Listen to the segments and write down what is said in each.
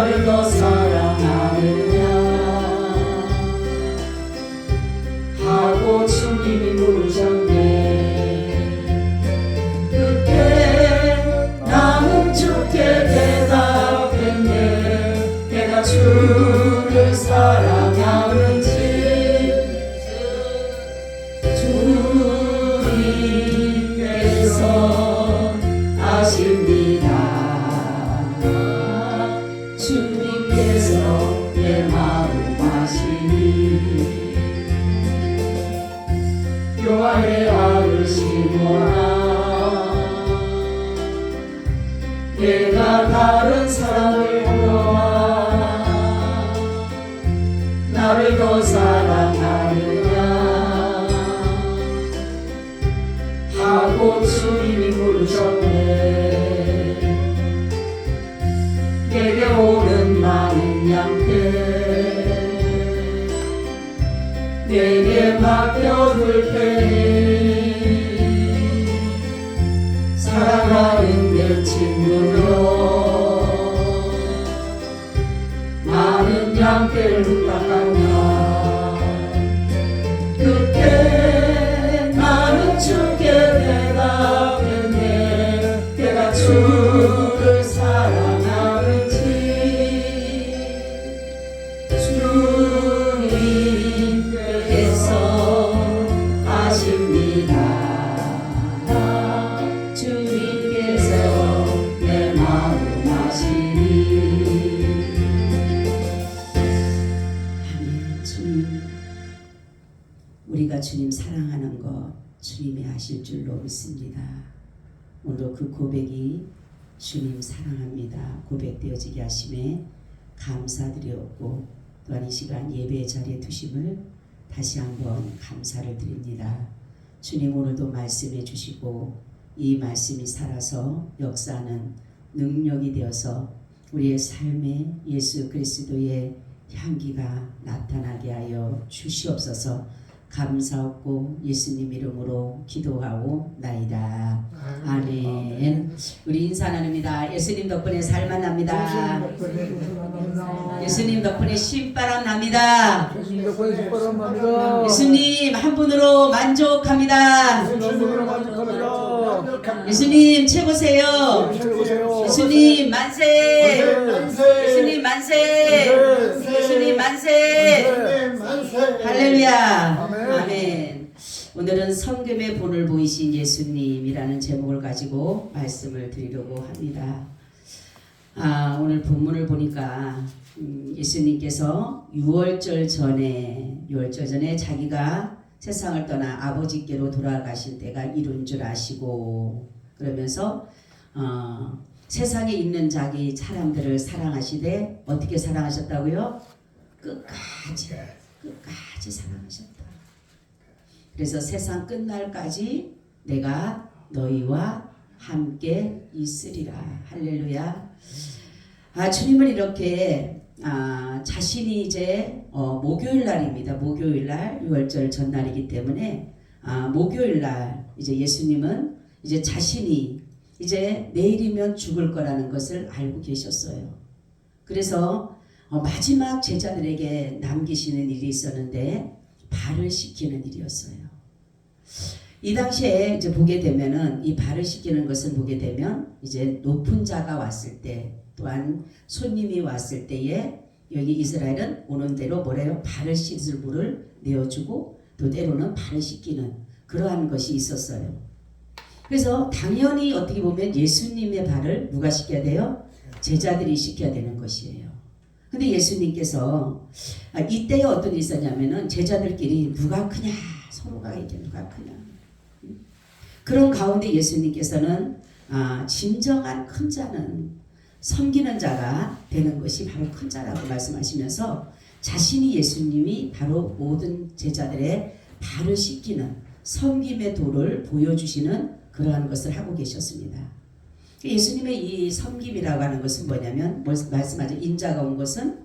나 주님이 아실 줄로 믿습니다. 오늘 그 고백이 주님 사랑합니다. 고백되어지게 하심에 감사드렸고 또한 이 시간 예배 자리에 두심을 다시 한번 감사를 드립니다. 주님 오늘도 말씀해 주시고 이 말씀이 살아서 역사하는 능력이 되어서 우리의 삶에 예수 그리스도의 향기가 나타나게 하여 주시옵소서 감사하고 예수님 이름으로 기도하고 나이다. 아멘. 우리 인사 나눕니다. 예수님 덕분에 살만 납니다. 예수님 덕분에 신바람 납니다. 예수님 덕분에 축복합니다. 예수님 한 분으로 만족합니다. 예수님으로 만족합니다. 예수님 최고세요. 예수님 만세. 만세. 예수님 만세. 예수님 만세. 할렐루야. 아멘. 오늘은 성금의 본을 보이신 예수님이라는 제목을 가지고 말씀을 드리려고 합니다. 아, 오늘 본문을 보니까 음, 예수님께서 6월절 전에 6월절 전에 자기가 세상을 떠나 아버지께로 돌아가실 때가 이룬 줄 아시고 그러면서 어, 세상에 있는 자기 사람들을 사랑하시되 어떻게 사랑하셨다고요? 끝까지 끝까지 사랑하셨다. 그래서 세상 끝날까지 내가 너희와 함께 있으리라. 할렐루야. 아 주님은 이렇게 아, 자신이 이제 어, 목요일 날입니다. 목요일 날 6월절 전날이기 때문에 아, 목요일 날 이제 예수님은 이제 자신이 이제 내일이면 죽을 거라는 것을 알고 계셨어요. 그래서 어, 마지막 제자들에게 남기시는 일이 있었는데 발을 씻기는 일이었어요. 이 당시에 이제 보게 되면은 이 발을 씻기는 것을 보게 되면 이제 높은 자가 왔을 때 또한 손님이 왔을 때에 여기 이스라엘은 오는 대로 뭐래요? 발을 씻을 물을 내어주고 또 때로는 발을 씻기는 그러한 것이 있었어요. 그래서 당연히 어떻게 보면 예수님의 발을 누가 씻겨야 돼요? 제자들이 씻겨야 되는 것이에요. 근데 예수님께서 아, 이때에 어떤 일이 있었냐면은 제자들끼리 누가 크냐 서로가 이게 누가 크냐 음? 그런 가운데 예수님께서는 아, 진정한 큰 자는 섬기는 자가 되는 것이 바로 큰 자라고 말씀하시면서 자신이 예수님이 바로 모든 제자들의 발을 씻기는 섬김의 도를 보여주시는 그러한 것을 하고 계셨습니다. 예수님의 이 섬김이라고 하는 것은 뭐냐면 뭘 말씀하죠. 인자가 온 것은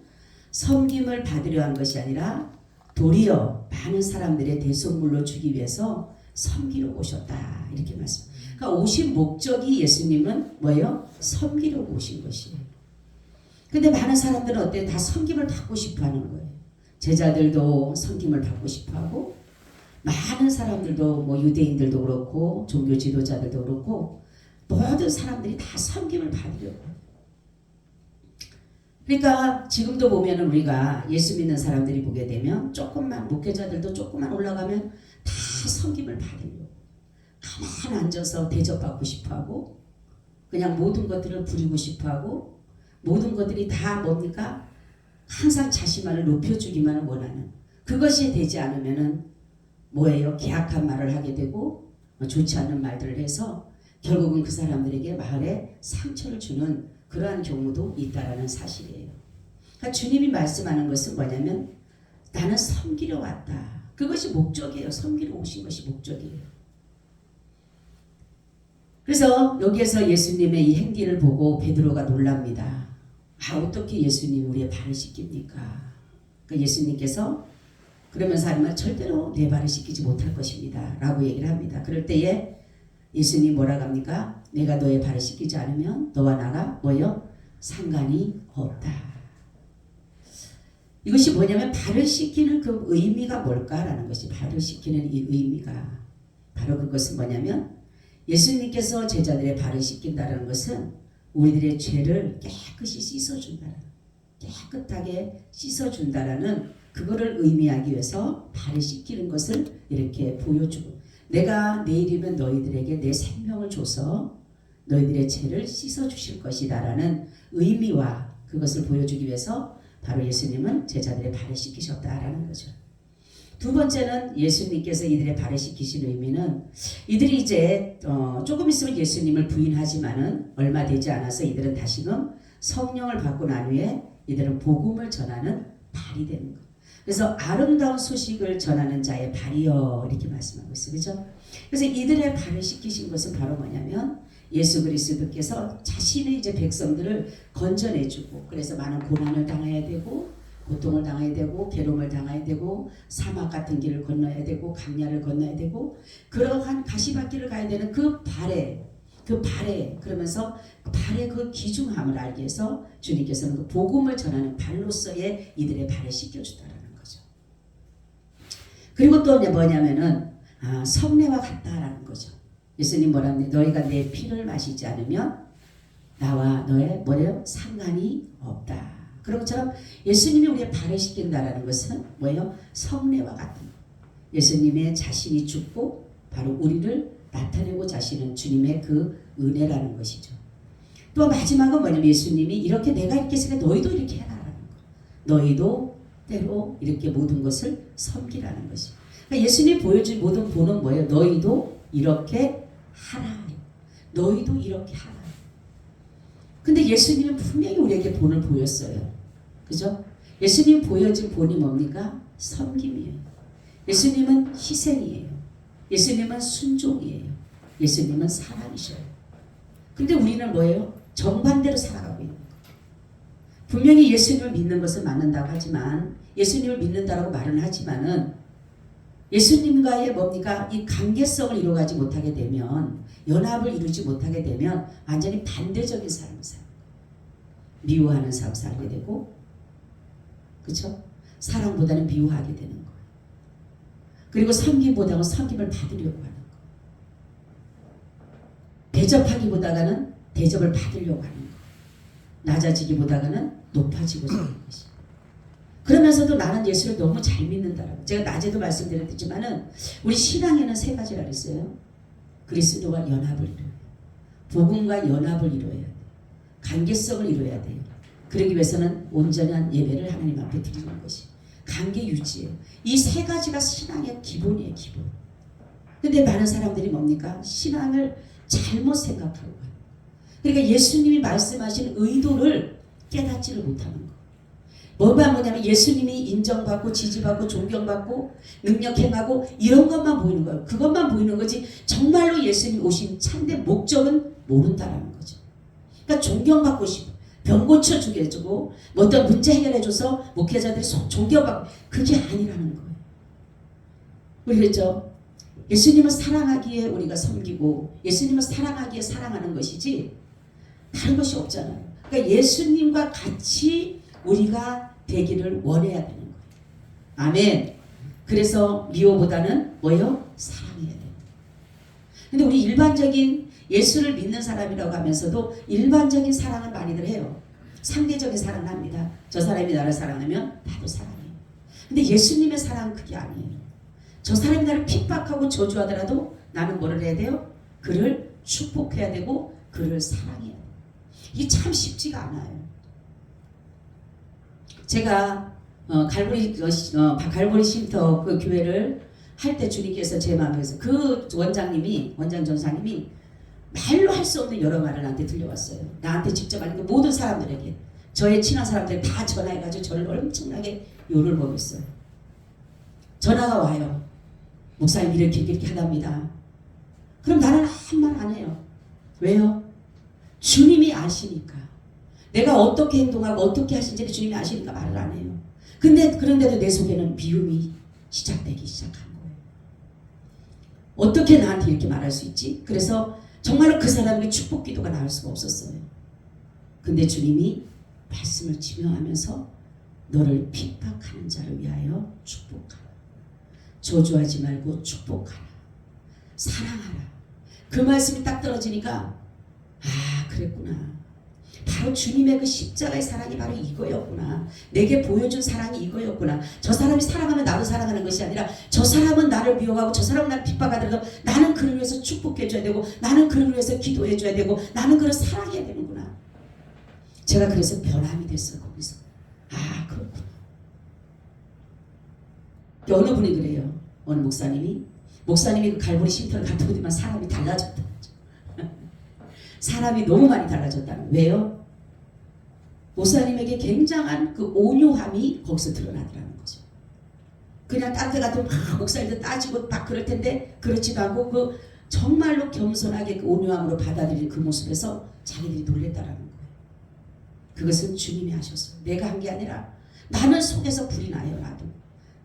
섬김을 받으려 한 것이 아니라 도리어 많은 사람들의 대속물로 주기 위해서 섬기러 오셨다 이렇게 말씀. 그러니까 오신 목적이 예수님은 뭐예요? 섬기러 오신 것이에요. 근데 많은 사람들은 어때? 다 섬김을 받고 싶어 하는 거예요. 제자들도 섬김을 받고 싶어 하고 많은 사람들도 뭐 유대인들도 그렇고 종교 지도자들도 그렇고 모든 사람들이 다 섬김을 받으려고. 그러니까 지금도 보면은 우리가 예수 믿는 사람들이 보게 되면 조금만 목회자들도 조금만 올라가면 다 섬김을 받으려고 가만 앉아서 대접받고 싶어하고 그냥 모든 것들을 부리고 싶어하고 모든 것들이 다 뭡니까? 항상 자신만을 높여주기만을 원하는 그것이 되지 않으면은 뭐예요? 계약한 말을 하게 되고 좋지 않은 말들을 해서 결국은 그 사람들에게 마을에 상처를 주는 그러한 경우도 있다라는 사실이에요. 그러니까 주님이 말씀하는 것은 뭐냐면 나는 섬기러 왔다. 그것이 목적이에요. 섬기러 오신 것이 목적이에요. 그래서 여기에서 예수님의 이 행기를 보고 베드로가 놀랍니다. 아 어떻게 예수님 우리의 발을 씻깁니까? 그러니까 예수님께서 하는 말 절대로 내 발을 씻기지 못할 것입니다. 라고 얘기를 합니다. 그럴 때에 예수님 뭐라고 합니까? 내가 너의 발을 씻기지 않으면 너와 나가 뭐요? 상관이 없다. 이것이 뭐냐면 발을 씻기는 그 의미가 뭘까라는 것이 발을 씻기는 이 의미가 바로 그것은 뭐냐면 예수님께서 제자들의 발을 씻긴다는 것은 우리들의 죄를 깨끗이 씻어준다는 깨끗하게 씻어준다라는 그거를 의미하기 위해서 발을 씻기는 것을 이렇게 보여주고 내가 내일이면 너희들에게 내 생명을 줘서 너희들의 죄를 씻어 주실 것이다라는 의미와 그것을 보여주기 위해서 바로 예수님은 제자들의 발을 씻기셨다라는 거죠. 두 번째는 예수님께서 이들의 발을 씻기신 의미는 이들이 이제 어 조금 있으면 예수님을 부인하지만은 얼마 되지 않아서 이들은 다시금 성령을 받고 난 후에 이들은 복음을 전하는 발이 되는 것. 그래서 아름다운 소식을 전하는 자의 발이여 이렇게 말씀하고 있어요. 그죠? 그래서 이들의 발을 씻기신 것은 바로 뭐냐면 예수 그리스도께서 자신의 이제 백성들을 건져내주고 그래서 많은 고난을 당해야 되고 고통을 당해야 되고 괴로움을 당해야 되고 사막 같은 길을 건너야 되고 강야를 건너야 되고 그러한 가시밭길을 가야 되는 그 발에 그 발에 그러면서 그 발의 그 귀중함을 알기 위해서 주님께서는 그 복음을 전하는 발로서의 이들의 발을 씻겨주다라는 거죠. 그리고 또 뭐냐면은 아, 성례와 같다라는 거죠. 예수님 뭐라니 너희가 내 피를 마시지 않으면 나와 너의 뭐래요 상관이 없다. 그런 것처럼 예수님이 우리의 발을 씻긴다라는 것은 뭐예요 성례와 같은 거. 예수님의 자신이 죽고 바로 우리를 나타내고자 하시는 주님의 그 은혜라는 것이죠. 또 마지막은 뭐냐면 예수님이 이렇게 내가 이렇게 했으니까 너희도 이렇게 해라라는 거. 너희도 때로 이렇게 모든 것을 섬기라는 것이. 그러니까 예수님 보여준 모든 본은 뭐예요? 너희도 이렇게 하라. 너희도 이렇게 하라. 근데 예수님은 분명히 우리에게 본을 보였어요. 그죠? 예수님 보여준 본이 뭡니까? 섬김이에요. 예수님은 희생이에요. 예수님은 순종이에요. 예수님은 사랑이셔요. 근데 우리는 뭐예요? 정반대로 살아가고 있는 거예요. 분명히 예수님을 믿는 것은 맞는다고 하지만 예수님을 믿는다라고 말은 하지만은 예수님과의 뭡니까 이 관계성을 이루어가지 못하게 되면 연합을 이루지 못하게 되면 완전히 반대적인 삶을 살아요. 미워하는 삶 살게 되고 그렇죠? 사랑보다는 미워하게 되는 거예요. 그리고 섬김보다는 섬김을 받으려고 하는 거예요. 대접하기보다는 대접을 받으려고 하는 거예요. 낮아지기보다는 높아지고자 하는 것이. 그러면서도 나는 예수를 너무 잘 믿는다라고. 제가 낮에도 말씀드렸지만은 우리 신앙에는 세 가지라 그랬어요. 그리스도와 연합을 이루어야 돼요. 복음과 연합을 이루어야 돼요. 관계성을 이루어야 돼요. 그러기 위해서는 온전한 예배를 하나님 앞에 드리는 것이 관계 유지예요. 이 세 가지가 신앙의 기본이에요, 기본. 근데 많은 사람들이 뭡니까? 신앙을 잘못 생각하고 가요. 그러니까 예수님이 말씀하신 의도를 깨닫지를 못하는 거. 뭐가 뭐냐면 예수님이 인정받고 지지받고 존경받고 능력 행하고 이런 것만 보이는 거예요. 그것만 보이는 거지 정말로 예수님 오신 참된 목적은 모른다라는 거죠. 그러니까 존경받고 싶어. 병 고쳐주게 해주고 뭐 어떤 문제 해결해줘서 목회자들이 속 존경받고 그게 아니라는 거예요. 그랬죠? 예수님을 사랑하기에 우리가 섬기고 예수님을 사랑하기에 사랑하는 것이지 다른 것이 없잖아요. 그러니까 예수님과 같이 우리가 되기를 원해야 되는 거예요. 아멘. 그래서 미워보다는 뭐요? 사랑해야 돼요. 근데 우리 일반적인 예수를 믿는 사람이라고 하면서도 일반적인 사랑은 많이들 해요. 상대적인 사랑을 합니다. 저 사람이 나를 사랑하면 나도 사랑해요. 근데 예수님의 사랑은 그게 아니에요. 저 사람이 나를 핍박하고 저주하더라도 나는 뭐를 해야 돼요? 그를 축복해야 되고 그를 사랑해야 돼요. 이게 참 쉽지가 않아요. 제가 어, 갈보리 어, 갈보리 쉼터 그 교회를 할 때 주님께서 제 마음에서 그 원장님이 원장 전사님이 말로 할 수 없는 여러 말을 나한테 들려왔어요. 나한테 직접 아니고 모든 사람들에게 저의 친한 사람들 다 전화해가지고 저를 엄청나게 요를 먹였어요. 전화가 와요. 목사님 이렇게, 이렇게 하답니다. 그럼 나는 한 말 안 해요. 왜요? 주님이 아시니까. 내가 어떻게 행동하고 어떻게 하신지를 주님이 아시니까 말을 안 해요. 근데 그런데도 내 속에는 미움이 시작되기 시작한 거예요. 어떻게 나한테 이렇게 말할 수 있지? 그래서 정말로 그 사람에게 축복 기도가 나올 수가 없었어요. 근데 주님이 말씀을 지명하면서 너를 핍박하는 자를 위하여 축복하라. 저주하지 말고 축복하라. 사랑하라. 그 말씀이 딱 떨어지니까 아 그랬구나. 바로 주님의 그 십자가의 사랑이 바로 이거였구나. 내게 보여준 사랑이 이거였구나. 저 사람이 사랑하면 나도 사랑하는 것이 아니라 저 사람은 나를 미워하고 저 사람은 나를 핍박하더라도 나는 그를 위해서 축복해줘야 되고 나는 그를 위해서 기도해줘야 되고 나는 그를 사랑해야 되는구나. 제가 그래서 변함이 됐어요. 거기서. 아 그렇구나. 어느 분이 그래요. 어느 목사님이 목사님이 그 갈보리 쉼터를 오더만 사람이 달라졌다. 사람이 너무 많이 달라졌다는 왜요? 목사님에게 굉장한 그 온유함이 거기서 드러나더라는 거죠. 그냥 딴데 같으면 막 목사님들 따지고 막 그럴 텐데 그렇지도 않고 그 정말로 겸손하게 그 온유함으로 받아들이는 그 모습에서 자기들이 놀랬다라는 거예요. 그것은 주님이 하셨어요. 내가 한 게 아니라 나는 속에서 불이 나요. 나도.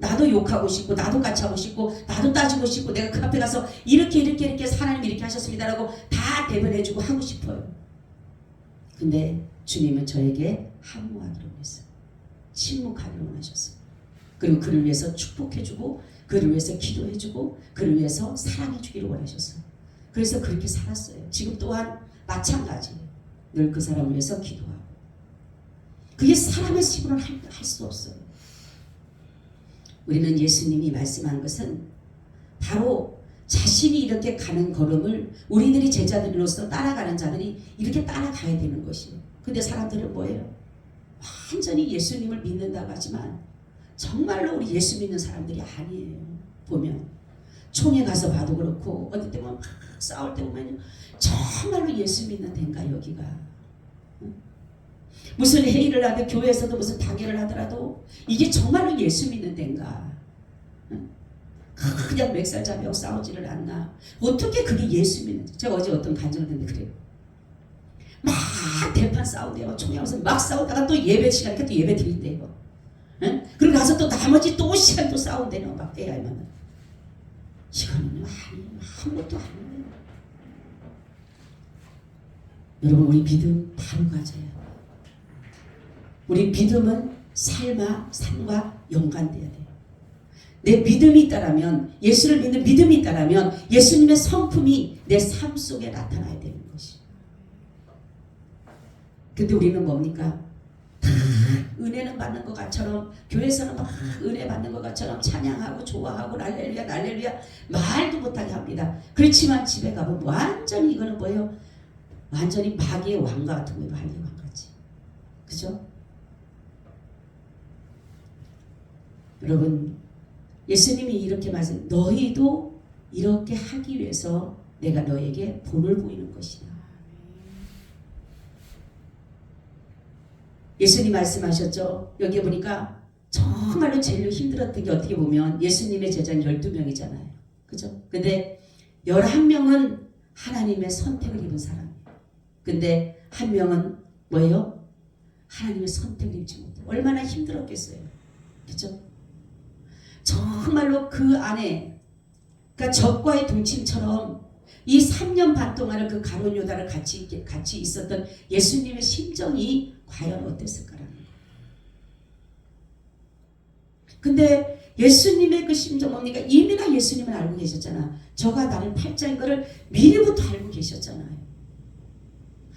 나도 욕하고 싶고 나도 같이 하고 싶고 나도 따지고 싶고 내가 그 앞에 가서 이렇게 이렇게 이렇게 하나님 이렇게 하셨습니다라고 다 대변해주고 하고 싶어요. 근데 주님은 저에게 함무하기로 했어요. 침묵하기로 원하셨어요. 그리고 그를 위해서 축복해주고 그를 위해서 기도해주고 그를 위해서 사랑해주기를 원하셨어요. 그래서 그렇게 살았어요. 지금 또한 마찬가지. 늘그 사람을 위해서 기도하고. 그게 사람의 식으로는 할 수 없어요. 우리는 예수님이 말씀한 것은 바로 자신이 이렇게 가는 걸음을 우리들이 제자들로서 따라가는 자들이 이렇게 따라가야 되는 것이에요. 근데 사람들은 뭐예요? 완전히 예수님을 믿는다고 하지만 정말로 우리 예수 믿는 사람들이 아니에요. 보면 총회 가서 봐도 그렇고 어디 때면 막 싸울 때 보면 정말로 예수 믿는 데인가 여기가 응? 무슨 회의를 하든 교회에서도 무슨 당회를 하더라도 이게 정말로 예수 믿는 데인가? 응? 그냥 멱살잡이하고 싸우지를 않나? 어떻게 그게 예수 믿는 데 제가 어제 어떤 간증을 듣는데 그래요. 막 대판 싸우대요. 총회하면서 막 싸우다가 또 예배 시간에 또 예배 드린대요. 응? 그리고 가서 또 나머지 또 시간 또 싸운대요. 막 회의하면 이거는 아니 아무것도 아니에요. 여러분 우리 믿음 바로 가져요 우리 믿음은 삶과 삶과 연관돼야 돼요. 내 믿음이 있다라면 예수를 믿는 믿음이 있다라면 예수님의 성품이 내 삶 속에 나타나야 되는 것이. 근데 우리는 뭡니까? 다 은혜는 받는 것 같처럼 교회에서는 막 은혜 받는 것 같처럼 찬양하고 좋아하고 날렐루야 날렐루야 말도 못하게 합니다. 그렇지만 집에 가면 완전히 이거는 뭐예요? 완전히 마귀의 왕과 같은 거예요. 마귀의 왕같이. 그죠? 여러분 예수님이 이렇게 말씀 너희도 이렇게 하기 위해서 내가 너에게 본을 보이는 것이다. 예수님 말씀하셨죠. 여기 보니까 정말로 제일 힘들었던 게 어떻게 보면 예수님의 제자는 12명이잖아요. 그죠? 근데 11명은 하나님의 선택을 입은 사람이에요. 근데 한 명은 뭐예요? 하나님의 선택을 입지 못해. 얼마나 힘들었겠어요. 그죠? 정말로 그 안에 그러니까 적과의 동침처럼 이 3년 반 동안을 그 가론 요다를 같이 같이 있었던 예수님의 심정이 과연 어땠을까라는 거예요. 근데 예수님의 그 심정 뭡니까? 이미나 예수님은 알고 계셨잖아. 저가 나를 팔자인 거를 미리부터 알고 계셨잖아요.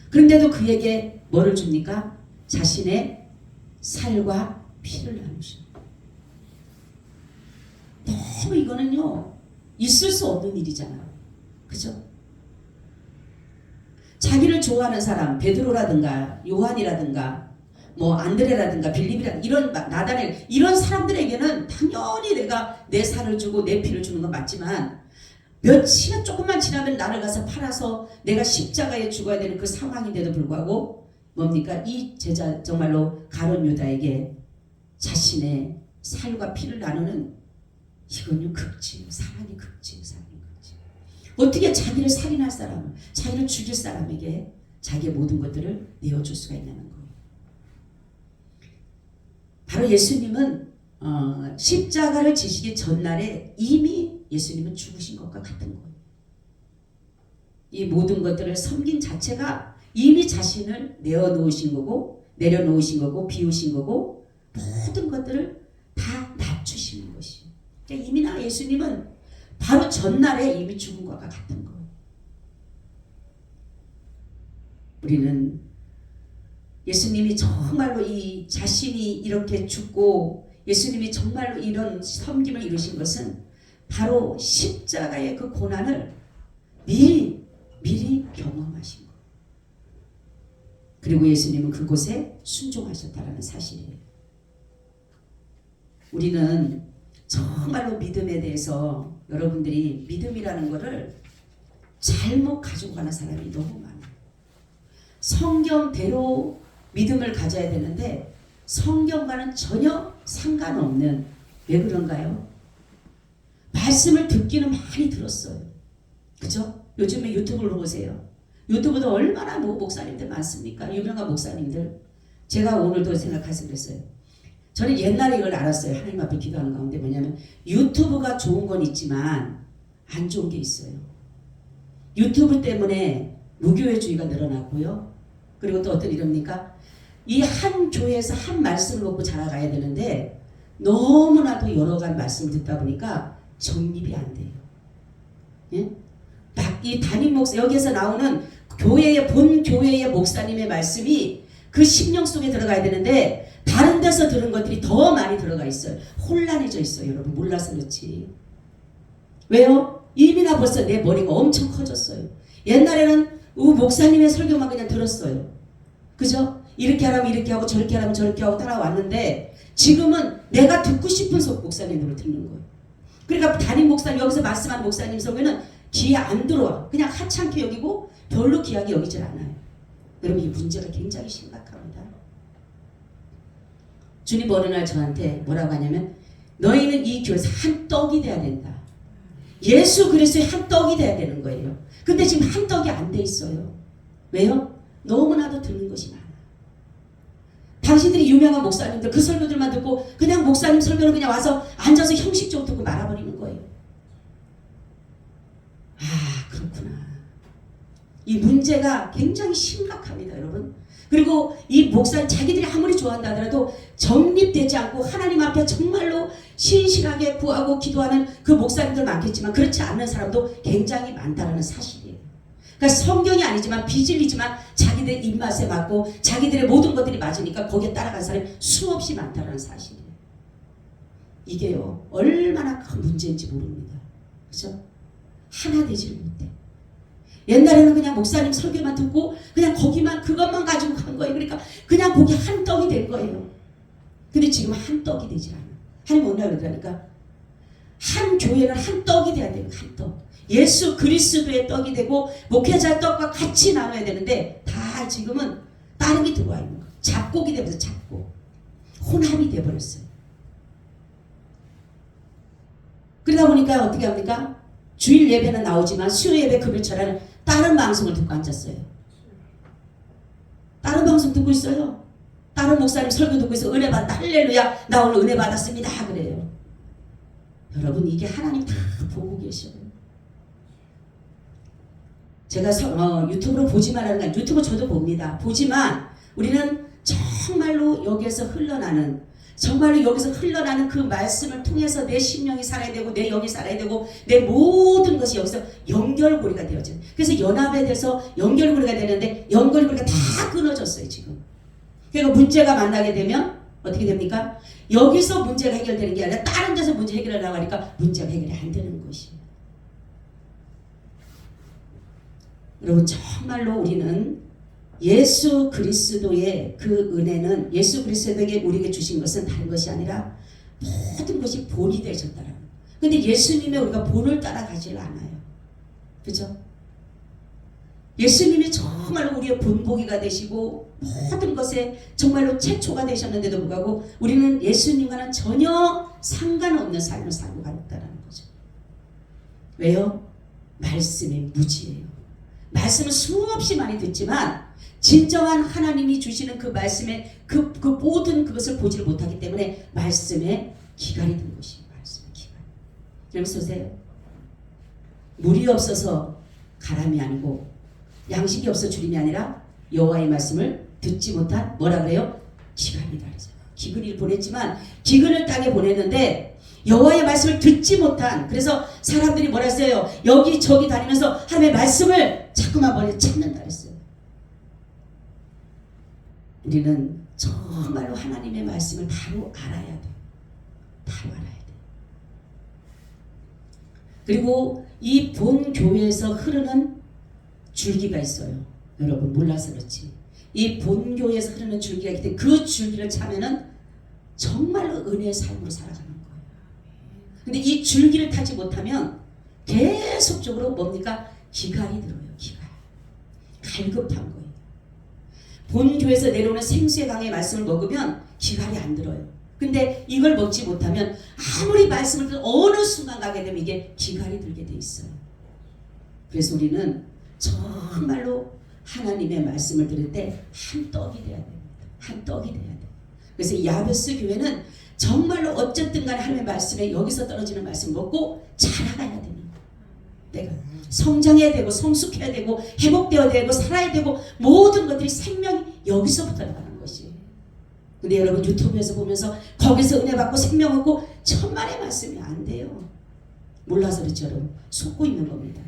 그런데도 그에게 뭐를 줍니까? 자신의 살과 피를 나누십니다. 너무 이거는요 있을 수 없는 일이잖아요. 그죠? 자기를 좋아하는 사람 베드로라든가 요한이라든가 뭐 안드레라든가 빌립이라든가 이런 마- 나다넬 이런 사람들에게는 당연히 내가 내 살을 주고 내 피를 주는 건 맞지만 몇 시간 조금만 지나면 나를 가서 팔아서 내가 십자가에 죽어야 되는 그 상황인데도 불구하고 뭡니까 이 제자 정말로 가론 유다에게 자신의 살과 피를 나누는 이건요 극지 사랑이 극지 사랑이 극지. 어떻게 자기를 살인할 사람 자기를 죽일 사람에게 자기의 모든 것들을 내어줄 수가 있냐는 거예요. 바로 예수님은 어, 십자가를 지시기 전날에 이미 예수님은 죽으신 것과 같은 거예요. 이 모든 것들을 섬긴 자체가 이미 자신을 내어놓으신 거고 내려놓으신 거고 비우신 거고 모든 것들을 다 그러니까 이미 나 예수님은 바로 전날에 이미 죽은 것과 같은 거예요. 우리는 예수님이 정말로 이 자신이 이렇게 죽고 예수님이 정말로 이런 섬김을 이루신 것은 바로 십자가의 그 고난을 미리 미리 경험하신 거예요. 그리고 예수님은 그곳에 순종하셨다라는 사실이에요. 우리는 정말로 믿음에 대해서 여러분들이 믿음이라는 것을 잘못 가지고 가는 사람이 너무 많아요. 성경대로 믿음을 가져야 되는데 성경과는 전혀 상관없는 왜 그런가요? 말씀을 듣기는 많이 들었어요. 그죠? 요즘에 유튜브를 보세요. 유튜브도 얼마나 뭐 목사님들 많습니까? 유명한 목사님들. 제가 오늘도 생각해서 그랬어요. 저는 옛날에 이걸 알았어요. 하나님 앞에 기도하는 가운데 뭐냐면 유튜브가 좋은 건 있지만 안 좋은 게 있어요. 유튜브 때문에 무교회주의가 늘어났고요. 그리고 또 어떤 이럽니까? 이 한 교회에서 한 말씀을 놓고 자라가야 되는데 너무나도 여러 가지 말씀을 듣다 보니까 정립이 안 돼요. 예? 막이 담임 목사 여기에서 나오는 교회의 본 교회의 목사님의 말씀이 그 심령 속에 들어가야 되는데 다른 데서 들은 것들이 더 많이 들어가 있어요. 혼란해져 있어요, 여러분. 몰라서 그렇지. 왜요? 이미나 벌써 내 머리가 엄청 커졌어요. 옛날에는 우 목사님의 설교만 그냥 들었어요. 그죠? 이렇게 하라면 이렇게 하고 저렇게 하라면 저렇게 하고 따라왔는데 지금은 내가 듣고 싶은 속 목사님으로 듣는 거예요. 그러니까 담임 목사님 여기서 말씀하는 목사님 설교는 귀에 안 들어와. 그냥 하찮게 여기고 별로 귀하게 여기질 않아요. 여러분 이 문제가 굉장히 심각합니다. 주님 어느 날 저한테 뭐라고 하냐면 너희는 이 교회에서 한 떡이 돼야 된다. 예수 그리스도의 한 떡이 돼야 되는 거예요. 근데 지금 한 떡이 안 돼 있어요. 왜요? 너무나도 듣는 것이 많아. 당신들이 유명한 목사님들 그 설교들만 듣고 그냥 목사님 설교를 그냥 와서 앉아서 형식적으로 듣고 말아버리는 거예요. 아 그렇구나. 이 문제가 굉장히 심각합니다, 여러분. 그리고 이 목사님 자기들이 아무리 좋아한다 하더라도 정립되지 않고 하나님 앞에 정말로 신실하게 구하고 기도하는 그 목사님들 많겠지만 그렇지 않은 사람도 굉장히 많다는 사실이에요. 그러니까 성경이 아니지만 비질리지만 자기들 입맛에 맞고 자기들의 모든 것들이 맞으니까 거기에 따라간 사람이 수없이 많다는 사실이에요. 이게요 얼마나 큰 문제인지 모릅니다. 그죠? 하나 되지를 못해. 옛날에는 그냥 목사님 설교만 듣고 그냥 거기만 그것만 가지고 간 거예요. 그러니까 그냥 거기 한 떡이 된 거예요. 근데 지금 한 떡이 되지 않아. 하나님 뭐냐 그러니까 한 교회는 한 떡이 돼야 돼요. 한 떡. 예수 그리스도의 떡이 되고 목회자 떡과 같이 나눠야 되는데 다 지금은 다른 게 들어와 있는 거예요. 작곡이 돼버렸어요. 작곡. 혼합이 돼버렸어요. 그러다 보니까 어떻게 합니까? 주일 예배는 나오지만 수요 예배 금요일처럼 다른 방송을 듣고 앉았어요. 다른 방송 듣고 있어요. 다른 목사님 설교 듣고 있어 은혜 받다 할렐루야 나 오늘 은혜 받았습니다 그래요. 여러분 이게 하나님 다 보고 계셔요. 제가 서- 어, 유튜브로 보지 말라는 거 유튜브 저도 봅니다. 보지만 우리는 정말로 여기에서 흘러나는 정말로 여기서 흘러나는 그 말씀을 통해서 내 심령이 살아야 되고 내 영이 살아야 되고 내 모든 것이 여기서 연결고리가 되어져요. 그래서 연합에 대해서 연결고리가 되는데 연결고리가 다 끊어졌어요 지금. 그러니까 문제가 만나게 되면 어떻게 됩니까? 여기서 문제가 해결되는 게 아니라 다른 데서 문제 해결하려고 하니까 문제가 해결이 안 되는 것이에요. 여러분 정말로 우리는 예수 그리스도의 그 은혜는 예수 그리스도에게 우리에게 주신 것은 다른 것이 아니라 모든 것이 본이 되셨다라는. 근데 예수님의 우리가 본을 따라가지를 않아요. 그죠? 예수님이 정말로 우리의 본보기가 되시고 모든 것에 정말로 최초가 되셨는데도 불구하고 우리는 예수님과는 전혀 상관없는 삶을 살고 갔다는 거죠. 왜요? 말씀의 무지예요. 말씀을 수없이 많이 듣지만 진정한 하나님이 주시는 그 말씀의 그, 그 모든 그것을 보지를 못하기 때문에 말씀에 기갈이 든 것이에요. 말씀의 기갈. 여러분 보세요. 물이 없어서 가람이 아니고 양식이 없어 주림이 아니라 여호와의 말씀을 듣지 못한 뭐라 그래요? 그래서 기근이를 보냈지만 기근을 땅에 보냈는데 여호와의 말씀을 듣지 못한 그래서 사람들이 뭐라 했어요? 여기 저기 다니면서 하나님의 말씀을 자꾸만 머리에 찾는다 그랬어요. 우리는 정말로 하나님의 말씀을 바로 알아야 돼. 바로 알아야 돼. 그리고 이 본 교회에서 흐르는 줄기가 있어요. 여러분 몰라서 그렇지. 이 본교에서 흐르는 줄기가 있기 때문에 그 줄기를 차면은 정말로 은혜의 삶으로 살아가는 거예요. 근데 이 줄기를 타지 못하면 계속적으로 뭡니까? 기갈이 들어요. 기갈. 갈급한 거예요. 본교에서 내려오는 생수의 강의 말씀을 먹으면 기갈이 안 들어요. 근데 이걸 먹지 못하면 아무리 말씀을 듣 어느 순간 가게 되면 이게 기갈이 들게 돼 있어요. 그래서 우리는 정말로 하나님의 말씀을 들을 때 한 떡이 돼야 됩니다. 한 떡이 돼야 돼. 그래서 이 야베스 교회는 정말로 어쨌든 간에 하나님의 말씀에 여기서 떨어지는 말씀 먹고 자라가야 되는 거야. 내가 성장해야 되고 성숙해야 되고 회복되어야 되고 살아야 되고 모든 것들이 생명이 여기서부터 나가는 것이에요. 근데 여러분 유튜브에서 보면서 거기서 은혜 받고 생명 얻고 천만의 말씀이 안 돼요. 몰라서 그렇죠. 속고 있는 겁니다.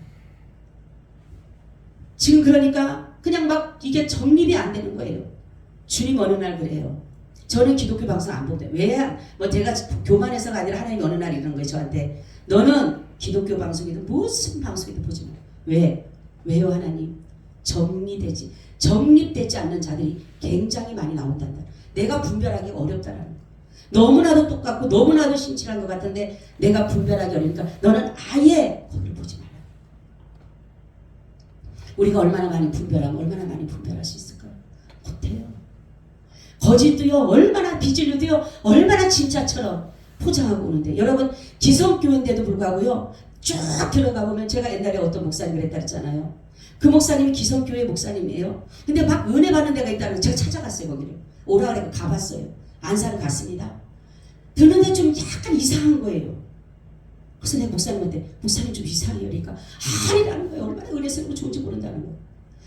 지금 그러니까 그냥 막 이게 정립이 안 되는 거예요. 주님 어느 날 그래요. 저는 기독교 방송 안 보대. 왜? 뭐 제가 교만해서가 아니라 하나님 어느 날 이런 거예요 저한테. 너는 기독교 방송이든 무슨 방송이든 보지 마. 왜? 왜요 하나님? 정리되지 정립되지 않는 자들이 굉장히 많이 나온단다. 내가 분별하기 어렵다라는 거. 너무나도 똑같고 너무나도 신실한 것 같은데 내가 분별하기 어려니까 너는 아예 거기를 보지 마라. 우리가 얼마나 많이 분별하면 얼마나 많이 분별할 수 있을까요? 못해요. 거짓도요 얼마나 비질도요 얼마나 진짜처럼 포장하고 오는데 여러분 기성교회인데도 불구하고요 쭉 들어가 보면 제가 옛날에 어떤 목사님 그랬다 했잖아요. 그 목사님이 기성교회 목사님이에요. 근데 막 은혜 받는 데가 있다는 거 제가 찾아갔어요 거기를 오라 그래 가봤어요. 안산을 갔습니다. 듣는데 좀 약간 이상한 거예요. 그래서 내가 목사님한테 목사님 좀 이상해요. 그러니까 아니라는 거예요. 얼마나 은혜스럽고 좋은지 모른다는 거예요.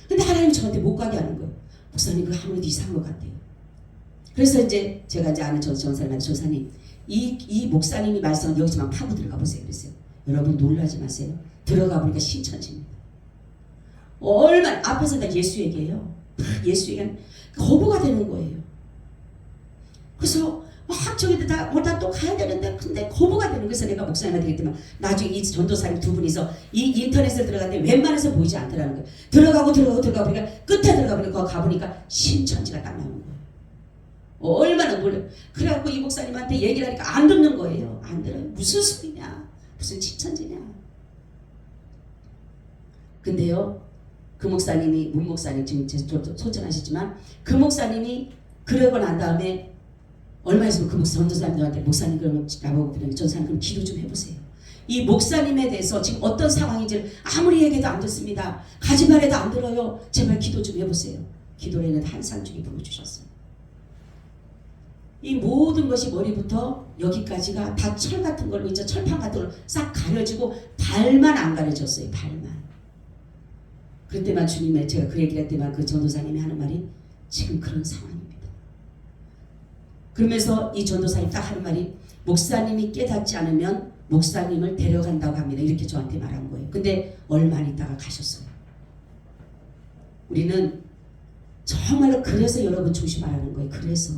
근데 하나님 저한테 못 가게 하는 거예요. 목사님 그거 아무래도 이상한 것 같아요. 그래서 이제 제가 이제 아는 저 전사님한테 전사님 이, 이 목사님이 말씀한 여기서만 파고 들어가 보세요. 그랬어요. 여러분 놀라지 마세요. 들어가 보니까 신천지입니다. 얼마 앞에서 다 예수 얘기해요. 예수 얘기는 거부가 되는 거예요. 그래서 막 저기 다 뭐다 또 가야 되는데 근데 거부가 되는 거예요. 그래서 내가 목사님한테 얘기했더니 나중에 이 전도사님 두 분이서 이 인터넷에 들어갔는데 웬만해서 보이지 않더라는 거예요. 들어가고 들어가고 들어가 보니까 끝에 들어가 보니까 거기 가보니까 신천지가 딱 나오는 거예요. 얼마나 놀래. 그래갖고 이 목사님한테 얘기를 하니까 안 듣는 거예요. 안 들어요. 무슨 소리냐. 무슨 신천지냐. 근데요. 그 목사님이 문 목사님 지금 소천하시지만 그 목사님이 그러고 난 다음에 얼마 있으면 그 목사 전도사님들한테 목사님 그러면 나보고 그러면 전사님 그럼 기도 좀 해보세요. 이 목사님에 대해서 지금 어떤 상황인지 아무리 얘기해도 안 듣습니다. 가지 말해도 안 들어요. 제발 기도 좀 해보세요. 기도를 했는데 한산 중에 불러주셨어요. 이 모든 것이 머리부터 여기까지가 다 철 같은 걸로 있죠. 철판 같은 걸로 싹 가려지고 발만 안 가려졌어요. 발만. 그때만 주님의 제가 그 얘기를 할 때만 그 전도사님이 하는 말이 지금 그런 상황입니다. 그러면서 이 전도사님 딱 하는 말이 목사님이 깨닫지 않으면 목사님을 데려간다고 합니다. 이렇게 저한테 말한 거예요. 근데 얼마 안 있다가 가셨어요. 우리는 정말로 그래서 여러분 조심하라는 거예요. 그래서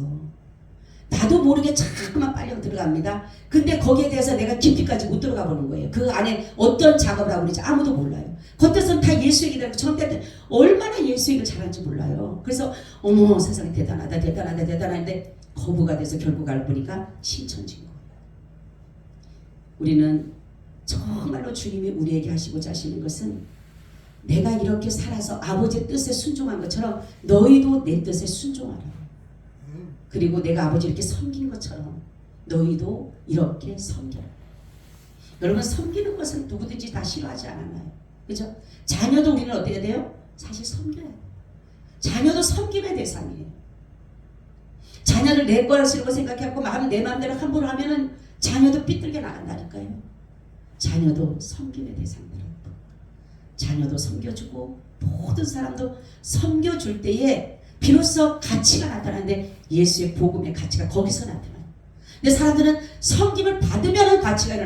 나도 모르게 자꾸만 빨려 들어갑니다. 근데 거기에 대해서 내가 깊이까지 못 들어가 보는 거예요. 그 안에 어떤 작업을 하고 있는지 아무도 몰라요. 겉에서는 다 예수 얘기를 하고 저한테 얼마나 예수 얘기를 잘하는지 몰라요. 그래서 어머 세상에 대단하다 대단하다 대단한데 거부가 돼서 결국 알고 보니까 신천진 거예요. 우리는 정말로 주님이 우리에게 하시고자 하시는 것은 내가 이렇게 살아서 아버지의 뜻에 순종한 것처럼 너희도 내 뜻에 순종하라. 그리고 내가 아버지 이렇게 섬긴 것처럼 너희도 이렇게 섬겨라. 여러분 섬기는 것은 누구든지 다 싫어하지 않아요. 그죠? 자녀도 우리는 어떻게 돼요? 사실 섬겨야 돼요. 자녀도 섬김의 대상이에요. 자녀를 내 것이라고 생각하고 마음 내 마음대로 함부로 하면은 자녀도 삐뚤게 나간다니까요. 자녀도 섬김의 대상이라고. 자녀도 섬겨주고 모든 사람도 섬겨줄 때에 비로소 가치가 나타나는데 예수의 복음의 가치가 거기서 나타나요. 근데 사람들은 섬김을 받으면 가치가 일어나.